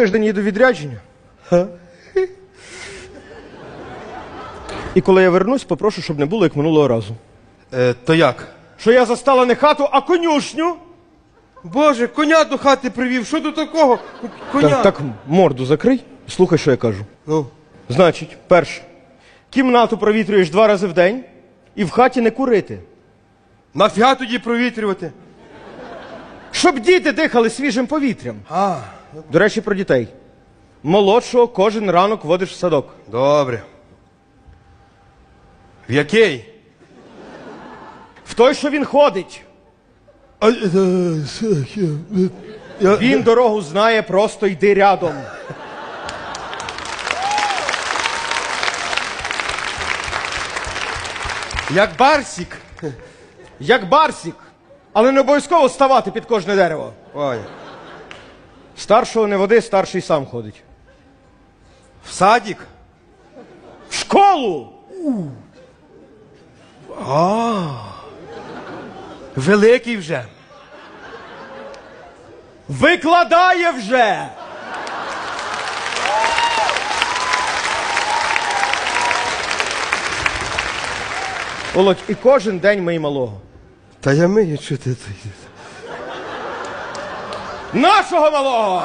Тиждень їду відрядження. І коли я вернусь, попрошу, щоб не було як минулого разу. Е, то як? Що я застала не хату, а конюшню. Боже, коня до хати привів. Що до такого? Коня. Так, так морду закрий, слухай, що я кажу. Ну. Значить, перше, кімнату провітрюєш два рази в день і в хаті не курити. Нафіга тоді провітрювати? Щоб діти дихали свіжим повітрям. А, До речі, про дітей. Молодшого кожен ранок водиш в садок. добре. В який? В той, що він ходить. Е, е, я- Він дорогу знає, просто йди рядом. Як барсік. Як барсік. Але не обов'язково ставати під кожне дерево. Ой. Старшого не води, старший сам ходить. В садік? В школу! Великий вже. Викладає вже! Володь, і кожен день мий малого. Та я мию, що ти. Нашого малого!